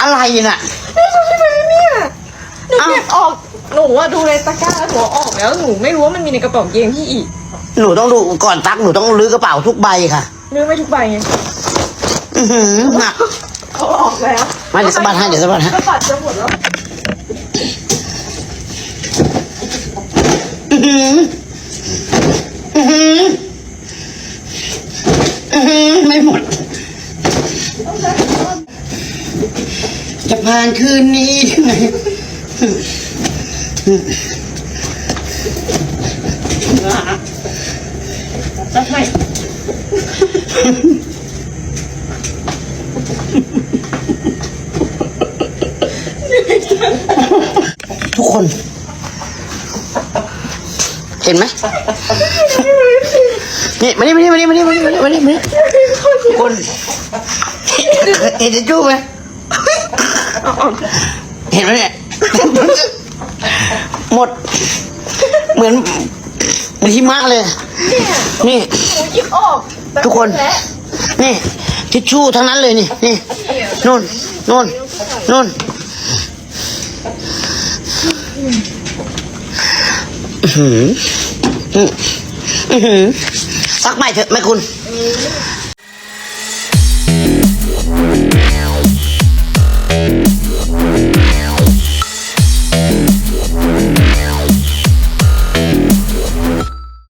อะไรน่ะนี่ใช่ไหมเนี่ยหนูอ้าวเก็บออกหนูว่าดูในตะกร้าแล้วหนูเอาออกแล้วหนูไม่รู้ว่ามันมีในกระเป๋ากางเกงพี่อีกหนูต้องดูก่อนซักหนูต้องรื้อกระเป๋าทุกใบค่ะนึกไม่ทุกใบไงอือหือหนัก เขาออกแล้วมาเดี๋ยวสะบัดให้เดี๋ยวสะบัดให้สะบัดจะหมดแล้วอื้อหืออื้อหืออื้อหือไม่หมดจะ ผ่านคืนนี้ได้ไหมทุกคน เห็นไหมนี่มานี่มานี่มานี่มานี่มานี่มานี่มานี่ทุกคนเห็นจะจู้ไหม เห็นไหมเนี่ยหมด เหมือนเหมือนหิมะเลย นี่หนูหยิบออกแต่ทุกคนและนี่ ทิชชู่ทั้งนั้นเลยนี่ นี่นู่นนู่นนู่นอื้อหืออื้อหือซักใหม่เถอะแม่คุณ